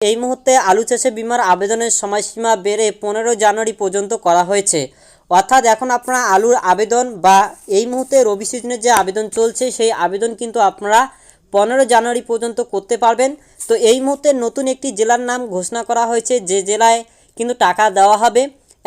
এই মুহূর্তে আলু চাষে বিমার আবেদনের সময়সীমা বেড়ে পনেরো জানুয়ারি পর্যন্ত করা হয়েছে। অর্থাৎ এখন আপনারা আলুর আবেদন বা এই মুহূর্তে রবি সিজনের যে আবেদন চলছে, সেই আবেদন কিন্তু আপনারা পনেরো জানুয়ারি পর্যন্ত করতে পারবেন। তো এই মুহূর্তে নতুন একটি জেলার নাম ঘোষণা করা হয়েছে। যে জেলায় কিন্তু টাকা দেওয়া হবে।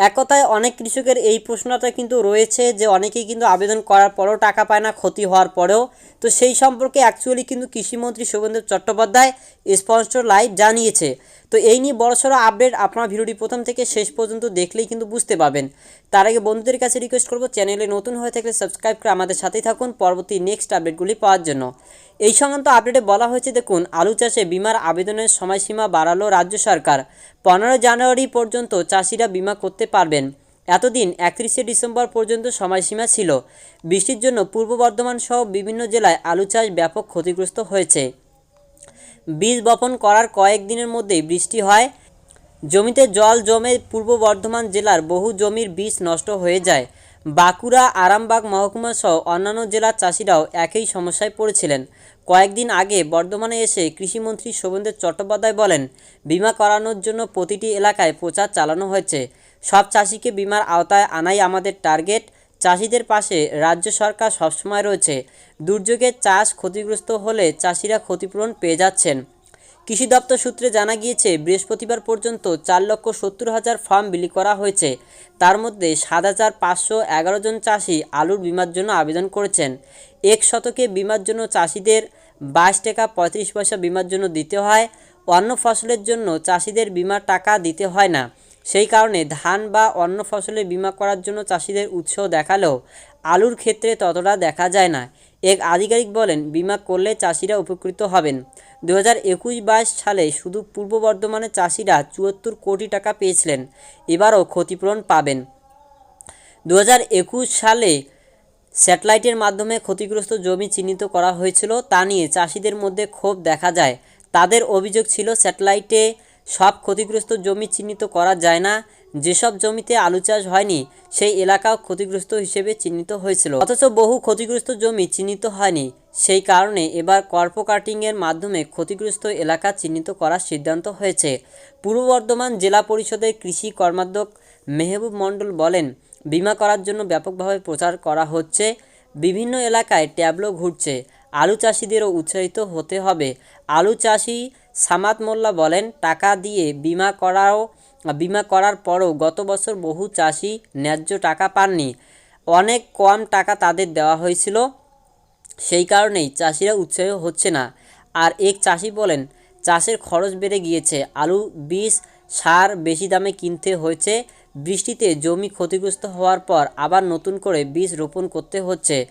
এক কথায় অনেক কৃষকের এই প্রশ্নটা কিন্তু রয়েছে যে অনেকেই কিন্তু আবেদন করার পরেও টাকা পায় না, ক্ষতি হওয়ার পরেও। তো সেই সম্পর্কে অ্যাকচুয়ালি কিন্তু কৃষিমন্ত্রী শুভেন্দু চট্টোপাধ্যায় স্পষ্ট লাইভ জানিয়েছে। তো এই নিয়ে বড়সড় আপডেট আপনার ভিডিওটি প্রথম থেকে শেষ পর্যন্ত দেখলেই কিন্তু বুঝতে পাবেন তার আগে বন্ধুদের কাছে রিকোয়েস্ট করব, চ্যানেলে নতুন হয়ে থাকলে সাবস্ক্রাইব করে আমাদের সাথেই থাকুন। পরবর্তী নেক্সট আপডেটগুলি পাওয়ার জন্য। এই সংক্রান্ত আপডেটে বলা হয়েছে, দেখুন, আলু চাষে বিমার আবেদনের সময়সীমা বাড়ালো রাজ্য সরকার। পনেরো জানুয়ারি পর্যন্ত চাষিরা বিমা করতে পারবেন। এতদিন একত্রিশে ডিসেম্বর পর্যন্ত সময়সীমা ছিল। বৃষ্টির জন্য পূর্ব বর্ধমান সহ বিভিন্ন জেলায় আলু চাষ ব্যাপক ক্ষতিগ্রস্ত হয়েছে। বীজ বপন করার কয়েকদিনের মধ্যেই বৃষ্টি হয়। জমিতে জল জমে পূর্ব বর্ধমান জেলার বহু জমির বীজ নষ্ট হয়ে যায়। বাঁকুড়া, আরামবাগ, মহকুমা সহ অন্যান্য জেলার চাষিরাও একই সমস্যায় পড়েছিলেন। কয়েকদিন আগে বর্ধমানে এসে কৃষিমন্ত্রী শোভেন্দ্র চট্টোপাধ্যায় বলেন, বিমা করানোর জন্য প্রতিটি এলাকায় প্রচার চালানো হয়েছে। সব চাষিকে বিমার আওতায় আনাই আমাদের টার্গেট। চাষিদের পাশে রাজ্য সরকার সবসময় রয়েছে। দুর্যোগে চাষ ক্ষতিগ্রস্ত হলে চাষিরা ক্ষতিপূরণ পেয়ে যাচ্ছেন। কৃষি দপ্তর সূত্রে জানা গিয়েছে, বৃহস্পতিবার পর্যন্ত চার লক্ষ সত্তর হাজার ফার্ম বিলি করা হয়েছে। তার মধ্যে সাত হাজার পাঁচশো এগারো জন চাষি আলুর বিমার জন্য আবেদন করেছেন। এক শতকে বিমার জন্য চাষিদের বাইশ টাকা পঁয়ত্রিশ পয়সা বিমার জন্য দিতে হয়, অন্য ফসলের জন্য চাষিদের বিমার টাকা দিতে হয় না। সেই কারণে ধান বা অন্য ফসলের বিমা করার জন্য চাষিদের উৎসাহ দেখালেও আলুর ক্ষেত্রে ততটা দেখা যায় না। এক আধিকারিক বলেন, বিমা করলে চাষিরা উপকৃত হবেন। দু হাজার একুশ বাইশ সালে শুধু পূর্ব বর্ধমানের চাষিরা চুয়াত্তর কোটি টাকা পেয়েছিলেন। এবারও ক্ষতিপূরণ পাবেন। দু হাজার একুশ সালে স্যাটেলাইটের মাধ্যমে ক্ষতিগ্রস্ত জমি চিহ্নিত করা হয়েছিল, তা নিয়ে চাষিদের মধ্যে ক্ষোভ দেখা যায়। তাদের অভিযোগ ছিল, স্যাটেলাইটে সব ক্ষতিগ্রস্ত জমি চিহ্নিত করা যায় না। যেসব জমিতে আলু চাষ হয়নি, সেই এলাকাও ক্ষতিগ্রস্ত হিসেবে চিহ্নিত হয়েছিল। অথচ বহু ক্ষতিগ্রস্ত জমি চিহ্নিত হয়নি। সেই কারণে এবার কর্প কাটিংয়ের মাধ্যমে ক্ষতিগ্রস্ত এলাকা চিহ্নিত করার সিদ্ধান্ত হয়েছে। পূর্ব বর্ধমান জেলা পরিষদের কৃষি কর্মাধ্যক্ষ মেহবুব মণ্ডল বলেন, বিমা করার জন্য ব্যাপকভাবে প্রচার করা হচ্ছে। বিভিন্ন এলাকায় ট্যাবলো ঘুরছে। আলু চাষিদেরও উৎসাহিত হতে হবে। আলু চাষি সামাদ মোল্লা বলেন, টাকা দিয়ে বিমা করাও, বিমা করার পরও গত বছর বহু চাষি ন্যায্য টাকা পাননি। অনেক কম টাকা তাদের দেওয়া হয়েছিল। সেই কারণেই চাষিরা উৎসাহ হচ্ছে না। আর এক চাষি বলেন, চাষের খরচ বেড়ে গিয়েছে। আলু, বীজ, সার বেশি দামে কিনতে হয়েছে। বৃষ্টিতে জমি ক্ষতিগ্রস্ত হওয়ার পর আবার নতুন করে বীজ রোপণ করতে হচ্ছে।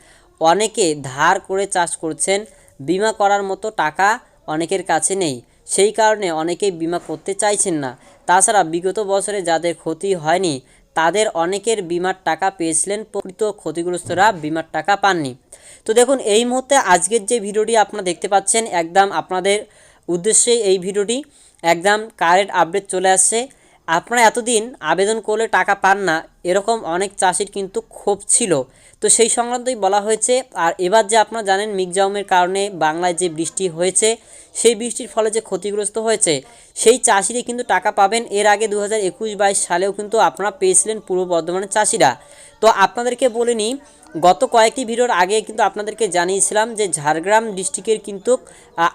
অনেকে ধার করে চাষ করছেন, বিমা করার মতো টাকা অনেকের কাছে নেই। সেই কারণে অনেকেই বিমা করতে চাইছেন না। তাছাড়া বিগত বছরে যাদের ক্ষতি হয়নি, তাদের অনেকের বিমার টাকা পেয়েছিলেন, প্রকৃত ক্ষতিগ্রস্তরা বিমার টাকা পাননি। তো দেখুন, এই মুহূর্তে আজকের যে ভিডিওটি আপনারা দেখতে পাচ্ছেন, একদম আপনাদের উদ্দেশ্যে এই ভিডিওটি, একদম কারেন্ট আপডেট চলে আসছে। আপনারা এতদিন আবেদন করলে টাকা পান না, এরকম অনেক চাষির কিন্তু ক্ষোভ ছিল। তো সেই সংক্রান্তই বলা হয়েছে, আর এবার যে আপনারা জানেন মিগজাউমের কারণে বাংলায় যে বৃষ্টি হয়েছে, সেই বৃষ্টির ফলে যে ক্ষতিগ্রস্ত হয়েছে, সেই চাষিরা কিন্তু টাকা পাবেন। এর আগে দু হাজার একুশ বাইশ সালেও কিন্তু আপনারা পেয়েছিলেন পূর্ব বর্ধমানের চাষিরা। তো আপনাদেরকে বলে নিই, গত কয়েকটি ভিডিওর আগে কিন্তু আপনাদেরকে জানিয়েছিলাম যে ঝাড়গ্রাম ডিস্ট্রিক্টের কিন্তু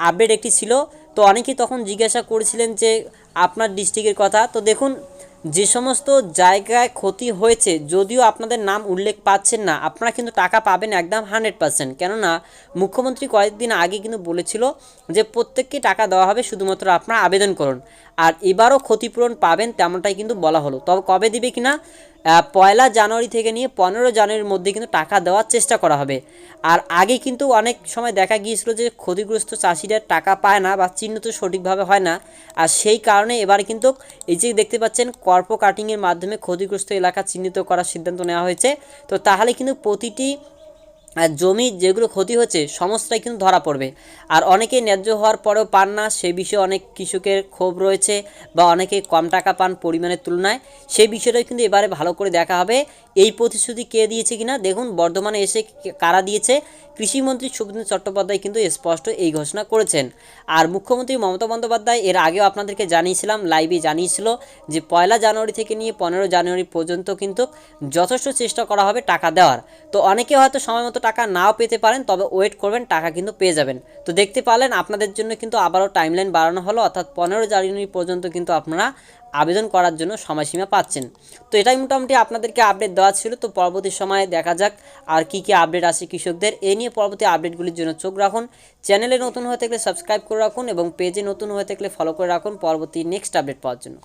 আপডেট একটি ছিল। তো অনেকেই তখন জিজ্ঞাসা করেছিলেন যে আপনার ডিস্ট্রিক্টের কথা। তো দেখুন যে সমস্ত জায়গায় ক্ষতি হয়েছে, যদিও আপনাদের নাম উল্লেখ পাচ্ছেন না, আপনারা কিন্তু টাকা পাবেন একদম হান্ড্রেড পার্সেন্ট। কেননা, মুখ্যমন্ত্রী কয়েকদিন আগে কিন্তু বলেছিল যে প্রত্যেককে টাকা দেওয়া হবে, শুধুমাত্র আপনারা আবেদন করুন। আর এবারও ক্ষতিপূরণ পাবেন তেমনটাই কিন্তু বলা হলো। তবে কবে দিবে কিনা পয়লা জানুয়ারি থেকে নিয়ে পনেরো জানুয়ারির মধ্যে কিন্তু টাকা দেওয়ার চেষ্টা করা হবে। আর আগে কিন্তু অনেক সময় দেখা গিয়েছিল যে ক্ষতিগ্রস্ত চাষিরা টাকা পায় না বা চিহ্নিত সঠিকভাবে হয় না। আর সেই কারণে এবার কিন্তু এই যে দেখতে পাচ্ছেন কর্প কাটিংয়ের মাধ্যমে ক্ষতিগ্রস্ত এলাকা চিহ্নিত করার সিদ্ধান্ত নেওয়া হয়েছে। তো তাহলে কিন্তু প্রতিটি জমি যেগুলো ক্ষতি হচ্ছে, সমস্তটাই কিন্তু ধরা পড়বে। আর অনেকে ন্যায্য হওয়ার পরেও পান না, সে বিষয়ে অনেক কৃষকের ক্ষোভ রয়েছে বা অনেকে কম টাকা পান পরিমাণের তুলনায়। সেই বিষয়টাই কিন্তু এবারে ভালো করে দেখা হবে। এই প্রতিশ্রুতি কে দিয়েছে কিনা? দেখুন, বর্ধমানে এসে কারা দিয়েছে? কৃষিমন্ত্রী সুব্রত চট্টোপাধ্যায় কিন্তু স্পষ্ট এই ঘোষণা করেছেন। আর মুখ্যমন্ত্রী মমতা বন্দ্যোপাধ্যায়, এর আগেও আপনাদেরকে জানিয়েছিলাম, লাইভে জানিয়েছিল যে পয়লা জানুয়ারি থেকে নিয়ে পনেরো জানুয়ারি পর্যন্ত কিন্তু যথেষ্ট চেষ্টা করা হবে টাকা দেওয়ার। তো অনেকে হয়তো সময় মতো টাকা নাও পেতে পারেন, তবে ওয়েট করবেন, টাকা কিন্তু পেয়ে যাবেন। তো দেখতে পারলেন, আপনাদের জন্য কিন্তু আবারও টাইমলাইন বাড়ানো হলো, অর্থাৎ পনেরো জানুয়ারি পর্যন্ত কিন্তু আপনারা আবেদন করার জন্য সময়সীমা পাচ্ছেন। তো এটাই মোটামুটি আপনাদেরকে আপডেট দেওয়া ছিল। তো পরবর্তী সময়ে দেখা যাক আর কি কি আপডেট আসে কৃষকদের। এই নিয়ে পরবর্তী আপডেটগুলির জন্য চোখ রাখুন। চ্যানেলে নতুন হয়ে থাকলে সাবস্ক্রাইব করে রাখুন এবং পেজে নতুন হয়ে থাকলে ফলো করে রাখুন। পরবর্তী নেক্সট আপডেট পাওয়ার জন্য।